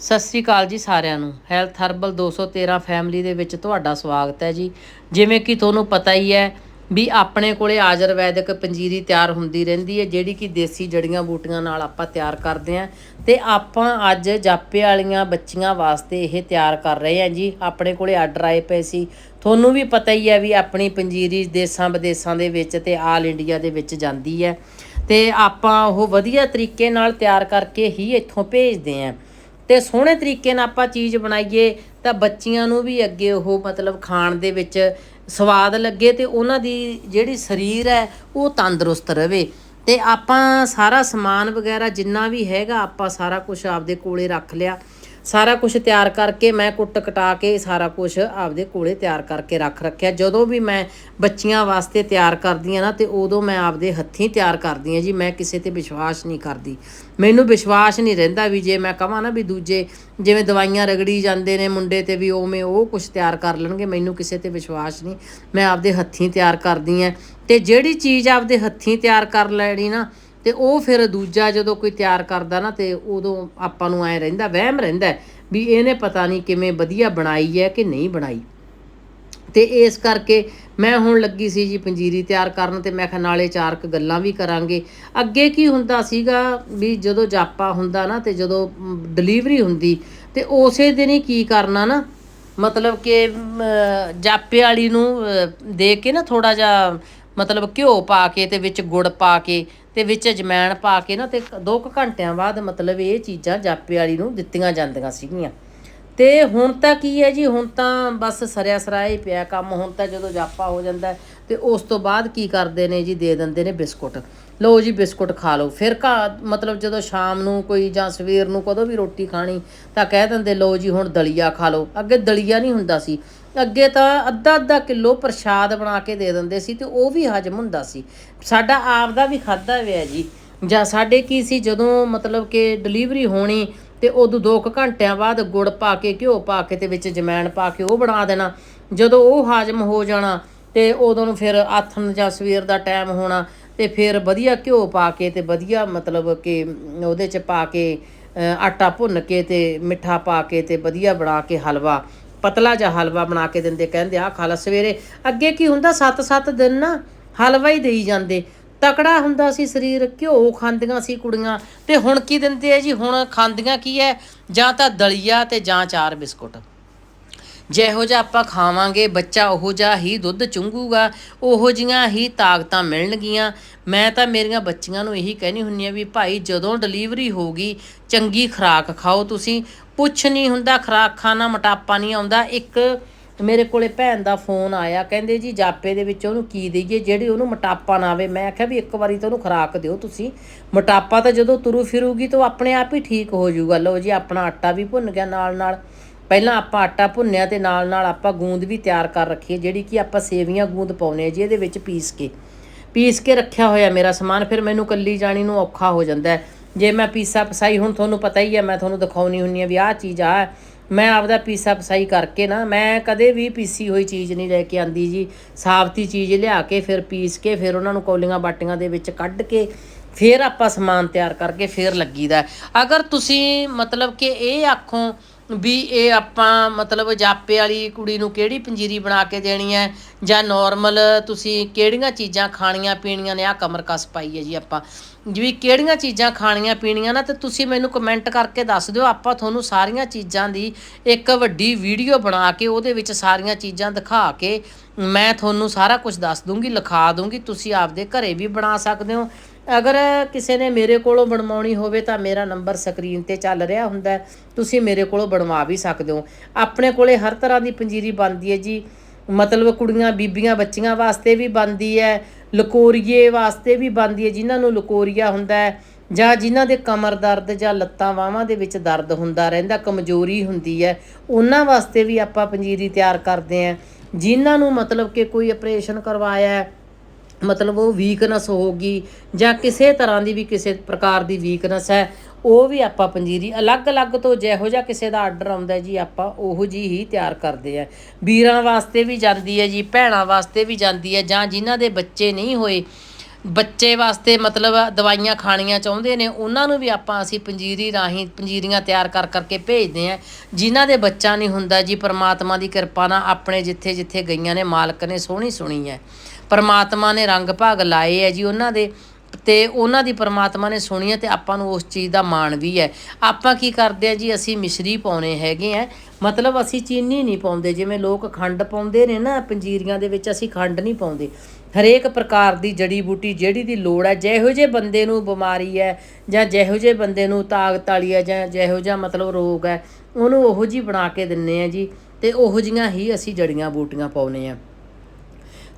ਸਤਿ ਸ੍ਰੀ ਅਕਾਲ ਜੀ ਸਾਰਿਆਂ ਨੂੰ। ਹੈਲਥ ਹਰਬਲ 213 ਫੈਮਿਲੀ ਦੇ ਵਿੱਚ ਤੁਹਾਡਾ ਸਵਾਗਤ ਹੈ ਜੀ। ਜਿਵੇਂ ਕਿ ਤੁਹਾਨੂੰ ਪਤਾ ਹੀ ਹੈ ਵੀ ਆਪਣੇ ਕੋਲੇ ਆਯੁਰਵੈਦਿਕ ਪੰਜੀਰੀ ਤਿਆਰ ਹੁੰਦੀ ਰਹਿੰਦੀ ਹੈ, ਜਿਹੜੀ ਕਿ ਦੇਸੀ ਜੜੀਆਂ ਬੂਟੀਆਂ ਨਾਲ ਆਪਾਂ ਤਿਆਰ ਕਰਦੇ ਆਂ ਤੇ ਆਪਾਂ ਅੱਜ ਜਾਪੇ ਵਾਲੀਆਂ ਬੱਚੀਆਂ ਵਾਸਤੇ ਇਹ ਤਿਆਰ ਕਰ ਰਹੇ ਹਾਂ ਜੀ। ਆਪਣੇ ਕੋਲੇ ਆਰਡਰ ਆਏ ਪਏ ਸੀ। ਤੁਹਾਨੂੰ ਵੀ ਪਤਾ ਹੀ ਹੈ ਵੀ ਆਪਣੀ ਪੰਜੀਰੀ ਦੇਸਾਂ ਵਿਦੇਸਾਂ ਦੇ ਵਿੱਚ ਤੇ ਆਲ ਇੰਡੀਆ ਦੇ ਵਿੱਚ ਜਾਂਦੀ ਹੈ। ਤੇ ਆਪਾਂ ਉਹ ਵਧੀਆ ਤਰੀਕੇ ਨਾਲ ਤਿਆਰ ਕਰਕੇ ਹੀ ਇੱਥੋਂ ਭੇਜਦੇ ਆਂ ਤੇ ਸੋਹਣੇ ਤਰੀਕੇ ਨਾਲ ਆਪਾਂ ਚੀਜ਼ ਬਣਾਈਏ ਤਾਂ ਬੱਚਿਆਂ ਨੂੰ ਵੀ ਅੱਗੇ ਉਹ ਮਤਲਬ ਖਾਣ ਦੇ ਵਿੱਚ ਸਵਾਦ ਲੱਗੇ ਤੇ ਉਹਨਾਂ ਦੀ ਜਿਹੜੀ ਸਰੀਰ ਹੈ ਉਹ ਤੰਦਰੁਸਤ ਰਵੇ। ਤੇ ਆਪਾਂ ਸਾਰਾ ਸਮਾਨ ਵਗੈਰਾ ਜਿੰਨਾ ਵੀ ਹੈਗਾ ਆਪਾਂ ਸਾਰਾ ਕੁਝ ਆਪਦੇ ਕੋਲੇ ਰੱਖ ਲਿਆ। ਸਾਰਾ ਕੁਝ ਤਿਆਰ ਕਰਕੇ ਮੈਂ ਕੁੱਟ ਕਟਾ ਕੇ ਸਾਰਾ ਕੁਝ ਆਪਦੇ ਕੋਲੇ ਤਿਆਰ ਕਰਕੇ ਰੱਖ ਰੱਖਿਆ। ਜਦੋਂ ਵੀ ਮੈਂ ਬੱਚੀਆਂ ਵਾਸਤੇ ਤਿਆਰ ਕਰਦੀ ਆ ਨਾ, ਤੇ ਉਦੋਂ ਮੈਂ ਆਪਦੇ ਹੱਥੀਂ ਤਿਆਰ ਕਰਦੀ ਆ ਜੀ। ਮੈਂ ਕਿਸੇ ਤੇ ਵਿਸ਼ਵਾਸ ਨਹੀਂ ਕਰਦੀ। ਮੈਨੂੰ ਵਿਸ਼ਵਾਸ ਨਹੀਂ ਰਹਿੰਦਾ ਵੀ ਜੇ ਮੈਂ ਕਹਾਂ ਨਾ ਵੀ ਦੂਜੇ ਜਿਵੇਂ ਦਵਾਈਆਂ ਰਗੜੀ ਜਾਂਦੇ ਨੇ ਮੁੰਡੇ ਤੇ ਵੀ ਉਵੇਂ ਉਹ ਕੁਝ ਤਿਆਰ ਕਰ ਲੈਣਗੇ, ਮੈਨੂੰ ਕਿਸੇ ਤੇ ਵਿਸ਼ਵਾਸ ਨਹੀਂ। ਮੈਂ ਆਪਦੇ ਹੱਥੀਂ ਤਿਆਰ ਕਰਦੀ ਆ ਤੇ ਜਿਹੜੀ ਚੀਜ਼ ਆਪਦੇ ਹੱਥੀਂ ਤਿਆਰ ਕਰ ਲੈਣੀ ਨਾ ਤੇ ਉਹ ਫਿਰ ਦੂਜਾ ਜਦੋਂ ਕੋਈ ਤਿਆਰ ਕਰਦਾ ਨਾ ਤੇ ਉਦੋਂ ਆਪਾਂ ਨੂੰ ਐ ਰਹਿੰਦਾ, ਵਹਿਮ ਰਹਿੰਦਾ ਵੀ ਇਹਨੇ ਪਤਾ ਨਹੀਂ ਕਿਵੇਂ ਵਧੀਆ ਬਣਾਈ ਹੈ ਕਿ ਨਹੀਂ ਬਣਾਈ। ਤੇ ਇਸ ਕਰਕੇ ਮੈਂ ਹੁਣ ਲੱਗੀ ਸੀ ਜੀ ਪੰਜੀਰੀ ਤਿਆਰ ਕਰਨ ਤੇ ਮੈਂ ਕਿਹਾ ਨਾਲੇ ਚਾਰ ਕੁ ਗੱਲਾਂ ਵੀ ਕਰਾਂਗੇ। ਅੱਗੇ ਕੀ ਹੁੰਦਾ ਸੀਗਾ ਵੀ ਜਦੋਂ ਜਾਪਾ ਹੁੰਦਾ ਨਾ ਤੇ ਜਦੋਂ ਡਿਲੀਵਰੀ ਹੁੰਦੀ ਤੇ ਉਸੇ ਦਿਨ ਹੀ ਕੀ ਕਰਨਾ ਨਾ, ਮਤਲਬ ਕਿ ਜਾਪੇ ਵਾਲੀ ਨੂੰ ਦੇ ਕੇ ਨਾ ਥੋੜਾ ਜਿਹਾ ਮਤਲਬ ਘਿਓ ਪਾ ਕੇ ਤੇ ਵਿੱਚ ਗੁੜ ਪਾ ਕੇ ਤੇ ਵਿੱਚ ਅਜਮੈਣ ਪਾ ਕੇ ਨਾ ਤੇ 2 ਘੰਟਿਆਂ ਬਾਅਦ ਮਤਲਬ ਇਹ ਚੀਜ਼ਾਂ ਜਾਪੇ ਵਾਲੀ ਨੂੰ ਦਿੱਤੀਆਂ ਜਾਂਦੀਆਂ ਸੀਗੀਆਂ। ਤੇ ਹੁਣ ਤਾਂ ਕੀ ਹੈ ਜੀ, ਹੁਣ ਤਾਂ ਬਸ ਸਰਿਆ ਸਰਾਇਆ ਹੀ ਪਿਆ ਕੰਮ, ਹੁਣ ਤਾਂ ਜਦੋਂ ਜਾਪਾ ਹੋ ਜਾਂਦਾ ਹੈ ਤੇ ਉਸ ਤੋਂ ਬਾਅਦ ਕੀ ਕਰਦੇ ਨੇ ਜੀ, ਦੇ ਦਿੰਦੇ ਨੇ ਬਿਸਕੁਟ। ਲਓ ਜੀ ਬਿਸਕੁਟ ਖਾ ਲਓ। ਫਿਰ ਘਾ, ਮਤਲਬ ਜਦੋਂ ਸ਼ਾਮ ਨੂੰ ਕੋਈ ਜਾਂ ਸਵੇਰ ਨੂੰ ਕਦੋਂ ਵੀ ਰੋਟੀ ਖਾਣੀ, ਤਾਂ ਕਹਿ ਦਿੰਦੇ, ਲਓ ਜੀ ਹੁਣ ਦਲੀਆ ਖਾ ਲਓ। ਅੱਗੇ ਦਲੀਆ ਨਹੀਂ ਹੁੰਦਾ ਸੀ। ਅੱਗੇ ਤਾਂ ਅੱਧਾ ਅੱਧਾ ਕਿਲੋ ਪ੍ਰਸ਼ਾਦ ਬਣਾ ਕੇ ਦੇ ਦਿੰਦੇ ਸੀ ਤੇ ਉਹ ਵੀ ਹਜਮ ਹੁੰਦਾ ਸੀ। ਸਾਡਾ ਆਪ ਦਾ ਵੀ ਖਾਦਾ ਹੋਇਆ ਜੀ। ਜਾਂ ਸਾਡੇ ਕੀ ਸੀ, ਜਦੋਂ ਮਤਲਬ ਕਿ ਡਿਲੀਵਰੀ ਹੋਣੀ ਤੇ ਉਦੋਂ 2 ਘੰਟਿਆਂ ਬਾਅਦ ਗੁੜ ਪਾ ਕੇ, ਘਿਓ ਪਾ ਕੇ ਤੇ ਵਿੱਚ ਜਮੈਣ ਪਾ ਕੇ ਉਹ ਬਣਾ ਦੇਣਾ। ਜਦੋਂ ਉਹ ਹਾਜ਼ਮ ਹੋ ਜਾਣਾ ਤੇ ਉਦੋਂ ਨੂੰ ਫਿਰ ਆਥਣ ਜਾਂ ਸਵੇਰ ਦਾ ਟਾਈਮ ਹੋਣਾ ਤੇ ਫਿਰ ਵਧੀਆ ਘਿਓ ਪਾ ਕੇ ਤੇ ਵਧੀਆ ਮਤਲਬ ਕਿ ਉਹਦੇ ਚ ਪਾ ਕੇ ਆਟਾ ਭੁੰਨ ਕੇ ਤੇ ਮਿੱਠਾ ਪਾ ਕੇ ਤੇ ਵਧੀਆ ਬਣਾ ਕੇ ਹਲਵਾ, ਪਤਲਾ ਜਿਹਾ ਹਲਵਾ ਬਣਾ ਕੇ ਦਿੰਦੇ, ਕਹਿੰਦੇ ਆ ਖਾ ਲਾ ਸਵੇਰੇ। ਅੱਗੇ ਕੀ ਹੁੰਦਾ 7-7 ਦਿਨ ਨਾ ਹਲਵਾ ਹੀ ਦੇਈ ਜਾਂਦੇ। ਤਕੜਾ ਹੁੰਦਾ ਸੀ ਸਰੀਰ, ਘਿਓ ਖਾਂਦੀਆਂ ਸੀ ਕੁੜੀਆਂ। ਤੇ ਹੁਣ ਕੀ ਦਿੰਦੇ ਆ ਜੀ? ਹੁਣ ਖਾਂਦੀਆਂ ਕੀ ਹੈ ਜਾਂ ਤਾਂ ਦਲੀਆ ਤੇ ਜਾਂ ਚਾਰ ਬਿਸਕੁਟ। ਜਿਹੋ ਜਿਹਾ ਆਪਾਂ ਖਾਵਾਂਗੇ, ਬੱਚਾ ਉਹੋ ਜਿਹਾ ਹੀ ਦੁੱਧ ਚੁੰਗੂਗਾ ਉਹੋ ਜੀਆਂ ਹੀ ਤਾਕਤਾਂ ਮਿਲਣਗੀਆਂ। ਮੈਂ ਤਾਂ ਮੇਰੀਆਂ ਬੱਚੀਆਂ ਨੂੰ ਇਹੀ ਕਹਿਣੀ ਹੁੰਨੀ ਆ ਵੀ ਭਾਈ ਜਦੋਂ ਡਿਲੀਵਰੀ ਹੋਗੀ ਚੰਗੀ ਖੁਰਾਕ ਖਾਓ ਤੁਸੀਂ। ਪੁੱਛ ਨਹੀਂ ਹੁੰਦਾ, ਖੁਰਾਕ ਖਾਣਾ ਮੋਟਾਪਾ ਨਹੀਂ ਆਉਂਦਾ। ਇੱਕ ਮੇਰੇ ਕੋਲੇ ਭੈਣ ਦਾ ਫੋਨ ਆਇਆ, ਕਹਿੰਦੇ ਜੀ ਜਾਪੇ ਦੇ ਵਿੱਚ ਉਹਨੂੰ ਕੀ ਦਈਏ, ਜਿਹੜੀ ਉਹਨੂੰ ਮੋਟਾਪਾ ਨਾ ਆਵੇ। ਮੈਂ ਆਖਿਆ ਵੀ ਇੱਕ ਵਾਰੀ ਤਾਂ ਉਹਨੂੰ ਖੁਰਾਕ ਦਿਓ ਤੁਸੀਂ। ਮੋਟਾਪਾ ਤਾਂ ਜਦੋਂ ਤੁਰੂ ਫਿਰੂਗੀ ਤਾਂ ਉਹ ਆਪਣੇ ਆਪ ਹੀ ਠੀਕ ਹੋ ਜਾਊਗਾ। ਲਓ ਜੀ, ਆਪਣਾ ਆਟਾ ਵੀ ਭੁੰਨ ਗਿਆ ਨਾਲ ਨਾਲ ਪਹਿਲਾਂ ਆਪਾਂ ਆਟਾ ਭੁੰਨਿਆ ਤੇ ਨਾਲ ਨਾਲ ਆਪਾਂ ਗੂੰਦ ਵੀ ਤਿਆਰ ਕਰ ਰੱਖੀ ਹੈ, ਜਿਹੜੀ ਕਿ ਆਪਾਂ ਸੇਵੀਆਂ ਗੂੰਦ ਪਾਉਨੇ ਆ ਜੀ, ਇਹਦੇ ਵਿੱਚ ਪੀਸ ਕੇ। ਪੀਸ ਕੇ ਰੱਖਿਆ ਹੋਇਆ ਮੇਰਾ ਸਮਾਨ, ਫਿਰ ਮੈਨੂੰ ਕੱਲੀ ਜਾਣੀ ਨੂੰ ਔਖਾ ਹੋ ਜਾਂਦਾ ਹੈ। ਜੇ ਮੈਂ ਪੀਸਾ ਪਸਾਈ, ਹੁਣ ਤੁਹਾਨੂੰ ਪਤਾ ਹੀ ਹੈ, ਮੈਂ ਤੁਹਾਨੂੰ ਦਿਖਾਉਣੀ ਹੁੰਨੀ ਆ ਵੀ ਆਹ ਚੀਜ਼ ਆ, ਮੈਂ ਆਪਦਾ ਪੀਸਾ ਪਸਾਈ ਕਰਕੇ ਨਾ, ਮੈਂ ਕਦੇ ਵੀ ਪੀਸੀ ਹੋਈ ਚੀਜ਼ ਨਹੀਂ ਲੈ ਕੇ ਆਂਦੀ ਜੀ। ਸਾਬਤੀ ਚੀਜ਼ ਲਿਆ ਕੇ ਫਿਰ ਪੀਸ ਕੇ ਫਿਰ ਉਹਨਾਂ ਨੂੰ ਕੌਲੀਆਂ ਬਾਟੀਆਂ ਦੇ ਵਿੱਚ ਕੱਢ ਕੇ ਫਿਰ ਆਪਾਂ ਸਮਾਨ ਤਿਆਰ ਕਰਕੇ ਫਿਰ ਲੱਗੀਦਾ ਅਗਰ ਤੁਸੀਂ ਮਤਲਬ ਕਿ ਇਹ ਆਖੋ ਵੀ ਇਹ ਆਪਾਂ ਮਤਲਬ ਜਾਪੇ ਵਾਲੀ ਕੁੜੀ ਨੂੰ ਕਿਹੜੀ ਪੰਜੀਰੀ ਬਣਾ ਕੇ ਦੇਣੀ ਹੈ? ਜਾਂ ਨਾਰਮਲ ਤੁਸੀਂ ਕਿਹੜੀਆਂ ਚੀਜ਼ਾਂ ਖਾਣੀਆਂ ਪੀਣੀਆਂ ਨੇ? ਆ ਕਮਰ ਕਸ ਪਾਈ ਹੈ ਜੀ ਆਪਾਂ। ਵੀ ਕਿਹੜੀਆਂ ਚੀਜ਼ਾਂ ਖਾਣੀਆਂ ਪੀਣੀਆਂ ਨਾ? ਤੇ ਤੁਸੀਂ ਮੈਨੂੰ ਕਮੈਂਟ ਕਰਕੇ ਦੱਸ ਦਿਓ। ਆਪਾਂ ਤੁਹਾਨੂੰ ਸਾਰੀਆਂ ਚੀਜ਼ਾਂ ਦੀ ਇੱਕ ਵੱਡੀ ਵੀਡੀਓ ਬਣਾ ਕੇ, ਉਹਦੇ ਵਿੱਚ ਸਾਰੀਆਂ ਚੀਜ਼ਾਂ ਦਿਖਾ ਕੇ ਮੈਂ ਤੁਹਾਨੂੰ ਸਾਰਾ ਕੁਝ ਦੱਸ ਦੂੰਗੀ, ਲਿਖਾ ਦੂੰਗੀ। ਤੁਸੀਂ ਆਪਦੇ ਘਰੇ ਵੀ ਬਣਾ ਸਕਦੇ ਹੋ। ਅਗਰ ਕਿਸੇ ਨੇ ਮੇਰੇ ਕੋਲੋਂ ਬਣਵਾਉਣੀ ਹੋਵੇ ਤਾਂ ਮੇਰਾ ਨੰਬਰ ਸਕਰੀਨ ਤੇ ਚੱਲ ਰਿਹਾ ਹੁੰਦਾ ਤੁਸੀਂ ਮੇਰੇ ਕੋਲੋਂ ਬਣਵਾ ਵੀ ਸਕਦੇ ਹੋ। ਆਪਣੇ ਕੋਲੇ ਹਰ ਤਰ੍ਹਾਂ ਦੀ ਪੰਜੀਰੀ ਬਣਦੀ ਹੈ ਜੀ। ਮਤਲਬ ਕੁੜੀਆਂ, ਬੀਬੀਆਂ, ਬੱਚੀਆਂ ਵਾਸਤੇ ਵੀ ਬਣਦੀ ਹੈ। ਲਕੋਰੀਏ ਵਾਸਤੇ ਵੀ ਬਣਦੀ ਹੈ। ਜਿਨ੍ਹਾਂ ਨੂੰ ਲਕੋਰੀਆ ਹੁੰਦਾ ਹੈ ਜਾਂ ਜਿਨ੍ਹਾਂ ਦੇ ਕਮਰ ਦਰਦ ਜਾਂ ਲੱਤਾਂ ਬਾਹਾਂ ਦੇ ਵਿੱਚ ਦਰਦ ਹੁੰਦਾ ਰਹਿੰਦਾ, ਕਮਜ਼ੋਰੀ ਹੁੰਦੀ ਹੈ, ਉਹਨਾਂ ਵਾਸਤੇ ਵੀ ਆਪਾਂ ਪੰਜੀਰੀ ਤਿਆਰ ਕਰਦੇ ਹਾਂ। ਜਿਨ੍ਹਾਂ ਨੂੰ ਮਤਲਬ ਕਿ ਕੋਈ ਆਪਰੇਸ਼ਨ ਕਰਵਾਇਆ ਹੈ ਮਤਲਬ ਉਹ ਵੀਕਨੈਸ ਹੋਗੀ ਜਾਂ ਕਿਸੇ ਤਰ੍ਹਾਂ ਦੀ ਵੀ ਕਿਸੇ ਪ੍ਰਕਾਰ ਦੀ ਵੀਕਨੈਸ ਹੈ, ਉਹ ਵੀ ਆਪਾਂ ਪੰਜੀਰੀ ਅਲੱਗ-ਅਲੱਗ ਤੋਂ ਜਿਹੋ ਜਿਹਾ ਕਿਸੇ ਦਾ ਆਰਡਰ ਆਉਂਦਾ ਜੀ, ਆਪਾਂ ਉਹੋ ਜੀ ਹੀ ਤਿਆਰ ਕਰਦੇ ਆ ਵੀਰਾਂ ਵਾਸਤੇ ਵੀ ਜਾਂਦੀ ਹੈ ਜੀ, ਭੈਣਾਂ ਵਾਸਤੇ ਵੀ ਜਾਂਦੀ ਹੈ ਜਾਂ ਜਿਨ੍ਹਾਂ ਦੇ ਬੱਚੇ ਨਹੀਂ ਹੋਏ ਬੱਚੇ ਵਾਸਤੇ ਮਤਲਬ ਦਵਾਈਆਂ ਖਾਣੀਆਂ ਚਾਹੁੰਦੇ ਨੇ, ਉਹਨਾਂ ਨੂੰ ਵੀ ਆਪਾਂ ਅਸੀਂ ਪੰਜੀਰੀ ਰਾਹੀਂ ਪੰਜੀਰੀਆਂ ਤਿਆਰ ਕਰ ਕਰਕੇ ਭੇਜਦੇ ਆ ਜਿਨ੍ਹਾਂ ਦੇ ਬੱਚਾ ਨਹੀਂ ਹੁੰਦਾ ਜੀ, ਪਰਮਾਤਮਾ ਦੀ ਕਿਰਪਾ ਨਾਲ ਆਪਣੇ ਜਿੱਥੇ ਜਿੱਥੇ ਗਈਆਂ ਨੇ, ਮਾਲਕ ਨੇ ਸੋਹਣੀ ਸੁਣੀ ਹੈ। ਪਰਮਾਤਮਾ ਨੇ ਰੰਗ ਭਾਗ ਲਾਏ ਹੈ ਜੀ ਉਹਨਾਂ ਦੇ ਤੇ ਉਹਨਾਂ ਦੀ ਪਰਮਾਤਮਾ ਨੇ ਸੁਣੀ ਹੈ ਤੇ ਆਪਾਂ ਨੂੰ ਉਸ ਚੀਜ਼ ਦਾ ਮਾਣ ਵੀ ਹੈ। ਆਪਾਂ ਕੀ ਕਰਦੇ ਆ ਜੀ, ਅਸੀਂ ਮਿਸ਼ਰੀ ਪਾਉਣੇ ਹੈਗੇ ਆ ਮਤਲਬ ਅਸੀਂ ਚੀਨੀ ਨਹੀਂ ਪਾਉਂਦੇ, ਜਿਵੇਂ ਲੋਕ ਖੰਡ ਪਾਉਂਦੇ ਨੇ ਨਾ, ਪੰਜੀਰੀਆਂ ਦੇ ਵਿੱਚ ਅਸੀਂ ਖੰਡ ਨਹੀਂ ਪਾਉਂਦੇ। ਹਰੇਕ ਪ੍ਰਕਾਰ ਦੀ ਜੜੀ ਬੂਟੀ ਜਿਹੜੀ ਦੀ ਲੋੜ ਹੈ, ਜਿਹੋ ਜਿਹੇ ਬੰਦੇ ਨੂੰ ਬਿਮਾਰੀ ਹੈ, ਜਾਂ ਜਿਹੋ ਜਿਹੇ ਬੰਦੇ ਨੂੰ ਤਾਕਤ ਵਾਲੀ ਹੈ, ਜਾਂ ਜਿਹੋ ਜਿਹਾ ਮਤਲਬ ਰੋਗ ਹੈ, ਉਹਨੂੰ ਉਹੋ ਜੀ ਬਣਾ ਕੇ ਦਿੰਨੇ ਆ ਜੀ, ਤੇ ਉਹੋ ਜੀਆਂ ਹੀ ਅਸੀਂ ਜੜੀਆਂ ਬੂਟੀਆਂ ਪਾਉਨੇ ਆ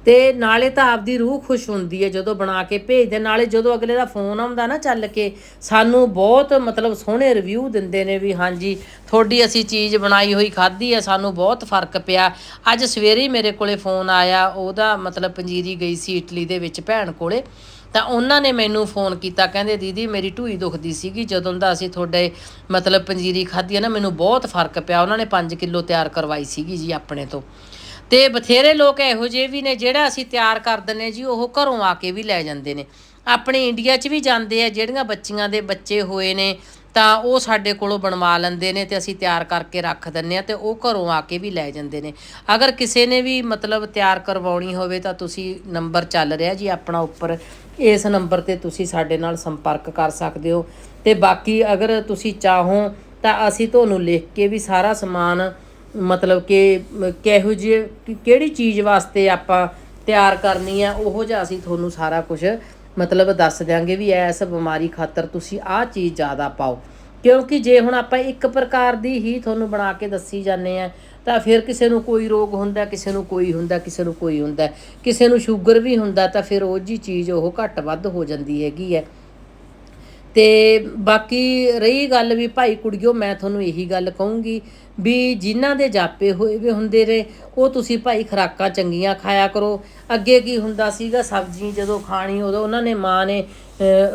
ਤੇ ਨਾਲੇ ਤਾਂ ਆਪਦੀ ਰੂਹ ਖੁਸ਼ ਹੁੰਦੀ ਹੈ ਜਦੋਂ ਬਣਾ ਕੇ ਭੇਜਦੇ, ਨਾਲੇ ਜਦੋਂ ਅਗਲੇ ਦਾ ਫੋਨ ਆਉਂਦਾ ਨਾ ਚੱਲ ਕੇ, ਸਾਨੂੰ ਬਹੁਤ ਮਤਲਬ ਸੋਹਣੇ ਰਿਵਿਊ ਦਿੰਦੇ ਨੇ ਵੀ ਹਾਂਜੀ, ਤੁਹਾਡੀ ਅਸੀਂ ਚੀਜ਼ ਬਣਾਈ ਹੋਈ ਖਾਧੀ ਹੈ, ਸਾਨੂੰ ਬਹੁਤ ਫ਼ਰਕ ਪਿਆ। ਅੱਜ ਸਵੇਰੇ ਹੀ ਮੇਰੇ ਕੋਲੇ ਫੋਨ ਆਇਆ, ਉਹਦਾ ਮਤਲਬ ਪੰਜੀਰੀ ਗਈ ਸੀ ਇਟਲੀ ਦੇ ਵਿੱਚ ਭੈਣ ਕੋਲੇ। ਤਾਂ ਉਹਨਾਂ ਨੇ ਮੈਨੂੰ ਫੋਨ ਕੀਤਾ, ਕਹਿੰਦੇ ਦੀਦੀ ਮੇਰੀ ਢੂਈ ਦੁਖਦੀ ਸੀਗੀ, ਜਦੋਂ ਦਾ ਅਸੀਂ ਤੁਹਾਡੇ ਮਤਲਬ ਪੰਜੀਰੀ ਖਾਧੀ ਹੈ ਨਾ, ਮੈਨੂੰ ਬਹੁਤ ਫ਼ਰਕ ਪਿਆ। ਉਹਨਾਂ ਨੇ 5 ਕਿਲੋ ਤਿਆਰ ਕਰਵਾਈ ਸੀਗੀ ਜੀ ਆਪਣੇ ਤੋਂ। ਤੇ ਬਥੇਰੇ ਲੋਕ ਇਹੋ ਜਿਹੇ ਵੀ ਨੇ ਜਿਹੜਾ ਅਸੀਂ ਤਿਆਰ ਕਰ ਦਿੰਨੇ ਜੀ, ਉਹ ਘਰੋਂ ਆ ਕੇ ਵੀ ਲੈ ਜਾਂਦੇ ਨੇ। ਆਪਣੇ ਇੰਡੀਆ 'ਚ ਵੀ ਜਾਂਦੇ ਆ, ਜਿਹੜੀਆਂ ਬੱਚੀਆਂ ਦੇ ਬੱਚੇ ਹੋਏ ਨੇ, ਤਾਂ ਉਹ ਸਾਡੇ ਕੋਲੋਂ ਬਣਵਾ ਲੈਂਦੇ ਨੇ ਤੇ ਅਸੀਂ ਤਿਆਰ ਕਰਕੇ ਰੱਖ ਦਿੰਨੇ ਆ ਤੇ ਉਹ ਘਰੋਂ ਆ ਕੇ ਵੀ ਲੈ ਜਾਂਦੇ ਨੇ। ਅਗਰ ਕਿਸੇ ਨੇ ਵੀ ਮਤਲਬ ਤਿਆਰ ਕਰਵਾਉਣੀ ਹੋਵੇ ਤਾਂ ਤੁਸੀਂ ਨੰਬਰ ਚੱਲ ਰਿਹਾ ਜੀ ਆਪਣਾ ਉੱਪਰ। ਇਸ ਨੰਬਰ ਤੇ ਤੁਸੀਂ ਸਾਡੇ ਨਾਲ ਸੰਪਰਕ ਕਰ ਸਕਦੇ ਹੋ। ਤੇ ਬਾਕੀ ਅਗਰ ਤੁਸੀਂ ਚਾਹੋ ਤਾਂ ਅਸੀਂ ਤੁਹਾਨੂੰ ਲਿਖ ਕੇ ਵੀ ਸਾਰਾ ਸਮਾਨ ਮਤਲਬ ਕਿ ਕਿਹੋ ਜਿਹੇ ਕਿਹੜੀ ਚੀਜ਼ ਵਾਸਤੇ ਆਪਾਂ ਤਿਆਰ ਕਰਨੀ ਆ, ਉਹੋ ਜਿਹਾ ਅਸੀਂ ਤੁਹਾਨੂੰ ਸਾਰਾ ਕੁਝ ਮਤਲਬ ਦੱਸ ਦਿਆਂਗੇ ਵੀ ਐਸ ਬਿਮਾਰੀ ਖਾਤਰ ਤੁਸੀਂ ਆਹ ਚੀਜ਼ ਜ਼ਿਆਦਾ ਪਾਓ। ਕਿਉਂਕਿ ਜੇ ਹੁਣ ਆਪਾਂ ਇੱਕ ਪ੍ਰਕਾਰ ਦੀ ਹੀ ਤੁਹਾਨੂੰ ਬਣਾ ਕੇ ਦੱਸੀ ਜਾਂਦੇ ਆ, ਤਾਂ ਫਿਰ ਕਿਸੇ ਨੂੰ ਕੋਈ ਰੋਗ ਹੁੰਦਾ, ਕਿਸੇ ਨੂੰ ਕੋਈ ਹੁੰਦਾ, ਕਿਸੇ ਨੂੰ ਕੋਈ ਹੁੰਦਾ। ਕਿਸੇ ਨੂੰ ਸ਼ੂਗਰ ਵੀ ਹੁੰਦਾ, ਤਾਂ ਫਿਰ ਉਹ ਜੀ ਚੀਜ਼ ਉਹ ਘੱਟ ਵੱਧ ਹੋ ਜਾਂਦੀ ਹੈਗੀ ਹੈ। ਤੇ ਬਾਕੀ ਰਹੀ ਗੱਲ ਵੀ ਭਾਈ ਕੁੜੀਓ, ਮੈਂ ਤੁਹਾਨੂੰ ਇਹੀ ਗੱਲ ਕਹੂੰਗੀ ਵੀ ਜਿਨ੍ਹਾਂ ਦੇ ਜਾਪੇ ਹੋਏ ਵੀ ਹੁੰਦੇ ਰਹੇ, ਉਹ ਤੁਸੀਂ ਭਾਈ ਖਰਾਕਾਂ ਚੰਗੀਆਂ ਖਾਇਆ ਕਰੋ। ਅੱਗੇ ਕੀ ਹੁੰਦਾ ਸੀਗਾ, ਸਬਜ਼ੀ ਜਦੋਂ ਖਾਣੀ ਉਦੋਂ ਉਹਨਾਂ ਨੇ ਮਾਂ ਨੇ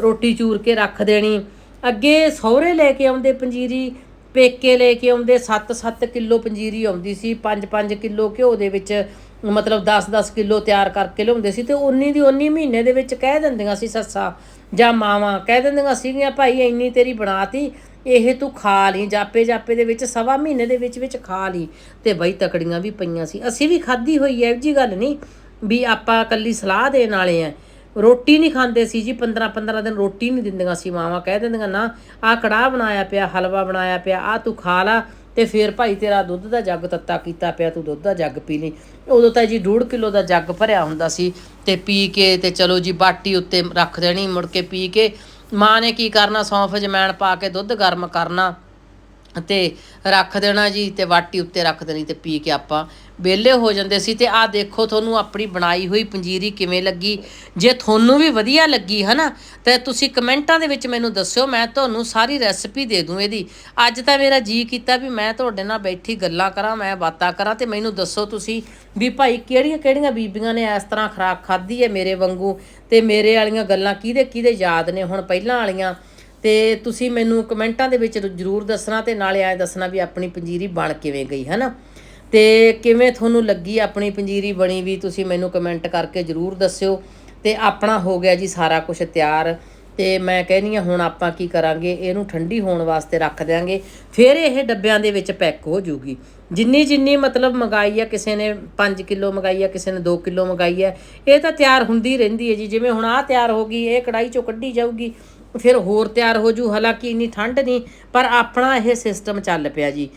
ਰੋਟੀ ਚੂਰ ਕੇ ਰੱਖ ਦੇਣੀ। ਅੱਗੇ ਸਹੁਰੇ ਲੈ ਕੇ ਆਉਂਦੇ ਪੰਜੀਰੀ, ਪੇਕੇ ਲੈ ਕੇ ਆਉਂਦੇ 7-7 ਕਿਲੋ ਪੰਜੀਰੀ ਆਉਂਦੀ ਸੀ 5-5 ਕਿਲੋ ਘਿਓ ਦੇ ਵਿੱਚ, ਮਤਲਬ 10-10 ਕਿਲੋ ਤਿਆਰ ਕਰਕੇ ਲਿਆਉਂਦੇ ਸੀ ਤੇ ਉਨੀ ਦੀ ਉਨੀ ਮਹੀਨੇ ਦੇ ਵਿੱਚ ਕਹਿ ਦਿੰਦੀਆਂ ਸੀ ਸੱਸਾਂ ਜਾਂ ਮਾਵਾਂ। ਕਹਿ ਦਿੰਦੀਆਂ ਸੀਗੀਆਂ, ਭਾਈ ਇੰਨੀ ਤੇਰੀ ਬਣਾਤੀ ਇਹ ਤੂੰ ਖਾ ਲਈ, ਜਾਪੇ ਜਾਪੇ ਦੇ ਵਿੱਚ, ਸਵਾ ਮਹੀਨੇ ਦੇ ਵਿੱਚ ਵਿੱਚ ਖਾ ਲਈ। ਤੇ ਬਈ ਤਕੜੀਆਂ ਵੀ ਪਈਆਂ ਸੀ। ਅਸੀਂ ਵੀ ਖਾਧੀ ਹੋਈ ਐ ਜੀ ਗੱਲ ਨਹੀਂ ਵੀ ਆਪਾਂ ਕੱਲੀ ਸਲਾਹ ਦੇਣ ਵਾਲੇ ਆ ਰੋਟੀ ਨਹੀਂ ਖਾਂਦੇ ਸੀ ਜੀ 15 15 ਦਿਨ ਰੋਟੀ ਨਹੀਂ ਦਿੰਦੀਆਂ ਸੀ ਮਾਵਾਂ। ਕਹਿ ਦਿੰਦੀਆਂ, ਨਾ, ਆਹ ਕੜਾਹ ਬਣਾਇਆ ਪਿਆ, ਹਲਵਾ ਬਣਾਇਆ ਪਿਆ ਆ ਤੂੰ ਖਾ ਲਾ ਤੇ ਫਿਰ ਭਾਈ ਤੇਰਾ ਦੁੱਧ ਦਾ ਜੱਗ ਤੱਤਾ ਕੀਤਾ ਪਿਆ, ਤੂੰ ਦੁੱਧ ਦਾ ਜੱਗ ਪੀ ਲਈ। ਉਦੋਂ ਤਾਂ ਜੀ 1.5 ਕਿਲੋ ਦਾ ਜੱਗ ਭਰਿਆ ਹੁੰਦਾ ਸੀ ਤੇ ਪੀ ਕੇ ਤੇ ਚਲੋ ਜੀ ਬਾਟੀ ਉੱਤੇ ਰੱਖ ਦੇਣੀ ਮੁੜ ਕੇ ਪੀ ਕੇ ਮਾਂ ਨੇ ਕੀ ਕਰਨਾ? ਸੌਂਫ ਜਮੈਣ ਪਾ ਕੇ ਦੁੱਧ ਗਰਮ ਕਰਨਾ ਤੇ ਰੱਖ ਦੇਣਾ ਜੀ ਤੇ ਵਾਟੀ ਉੱਤੇ ਰੱਖ ਦੇਣੀ ਤੇ ਪੀ ਕੇ ਆਪਾਂ ਵਿਹਲੇ ਹੋ ਜਾਂਦੇ ਸੀ ਤੇ ਆਹ ਦੇਖੋ ਤੁਹਾਨੂੰ ਆਪਣੀ ਬਣਾਈ ਹੋਈ ਪੰਜੀਰੀ ਕਿਵੇਂ ਲੱਗੀ। ਜੇ ਤੁਹਾਨੂੰ ਵੀ ਵਧੀਆ ਲੱਗੀ ਹਨਾ, ਤੇ ਤੁਸੀਂ ਕਮੈਂਟਾਂ ਦੇ ਵਿੱਚ ਮੈਨੂੰ ਦੱਸਿਓ, ਮੈਂ ਤੁਹਾਨੂੰ ਸਾਰੀ ਰੈਸਪੀ ਦੇ ਦੂੰ ਇਹਦੀ। ਅੱਜ ਤਾਂ ਮੇਰਾ ਜੀ ਕੀਤਾ ਵੀ ਮੈਂ ਤੁਹਾਡੇ ਨਾਲ ਬੈਠੀ ਗੱਲਾਂ ਕਰਾਂ, ਮੈਂ ਬਾਤਾਂ ਕਰਾਂ ਤੇ ਮੈਨੂੰ ਦੱਸੋ ਤੁਸੀਂ ਵੀ ਭਾਈ ਕਿਹੜੀਆਂ ਕਿਹੜੀਆਂ ਬੀਬੀਆਂ ਨੇ ਇਸ ਤਰ੍ਹਾਂ ਖਰਾਕ ਖਾਧੀ ਹੈ ਮੇਰੇ ਵਾਂਗੂ ਤੇ ਮੇਰੇ ਵਾਲੀਆਂ ਗੱਲਾਂ ਕਿਹਦੇ ਕਿਹਦੇ ਯਾਦ ਨੇ ਹੁਣ ਪਹਿਲਾਂ ਵਾਲੀਆਂ। ਤੇ ਤੁਸੀਂ ਮੈਨੂੰ ਕਮੈਂਟਾਂ ਦੇ ਵਿੱਚ ਜਰੂਰ ਦੱਸਣਾ ਤੇ ਨਾਲੇ ਐ ਦੱਸਣਾ ਵੀ ਆਪਣੀ ਪੰਜੀਰੀ ਬਣ ਕਿਵੇਂ ਗਈ ਹੈ ਨਾ ਤੇ ਕਿਵੇਂ ਤੁਹਾਨੂੰ ਲੱਗੀ ਆਪਣੀ ਪੰਜੀਰੀ ਬਣੀ ਵੀ ਤੁਸੀਂ ਮੈਨੂੰ ਕਮੈਂਟ ਕਰਕੇ ਜਰੂਰ ਦੱਸਿਓ ਤੇ ਆਪਣਾ ਹੋ ਗਿਆ ਜੀ ਸਾਰਾ ਕੁਝ ਤਿਆਰ ਤੇ ਮੈਂ ਕਹਿੰਦੀ ਹਾਂ ਹੁਣ ਆਪਾਂ ਕੀ ਕਰਾਂਗੇ, ਇਹਨੂੰ ਠੰਡੀ ਹੋਣ ਵਾਸਤੇ ਰੱਖ ਦਿਆਂਗੇ, ਫਿਰ ਇਹ ਡੱਬਿਆਂ ਦੇ ਵਿੱਚ ਪੈਕ ਹੋ ਜੂਗੀ। ਜਿੰਨੀ ਜਿੰਨੀ ਮਤਲਬ ਮੰਗਾਈ ਆ, ਕਿਸੇ ਨੇ 5 ਕਿਲੋ ਮੰਗਾਈ ਆ, ਕਿਸੇ ਨੇ 2 ਕਿਲੋ ਮੰਗਾਈ ਆ, ਇਹ ਤਾਂ ਤਿਆਰ ਹੁੰਦੀ ਰਹਿੰਦੀ ਹੈ ਜੀ। ਜਿਵੇਂ ਹੁਣ ਆਹ ਤਿਆਰ ਹੋ ਗਈ, ਇਹ ਕੜਾਈ ਚੋਂ ਕੱਢੀ ਜਾਊਗੀ, ਫਿਰ ਹੋਰ ਤਿਆਰ ਹੋ ਜੂ। ਹਾਲਾਂਕਿ ਇੰਨੀ ਠੰਡ ਨਹੀਂ, ਪਰ ਆਪਣਾ ਇਹ ਸਿਸਟਮ ਚੱਲ ਪਿਆ ਜੀ।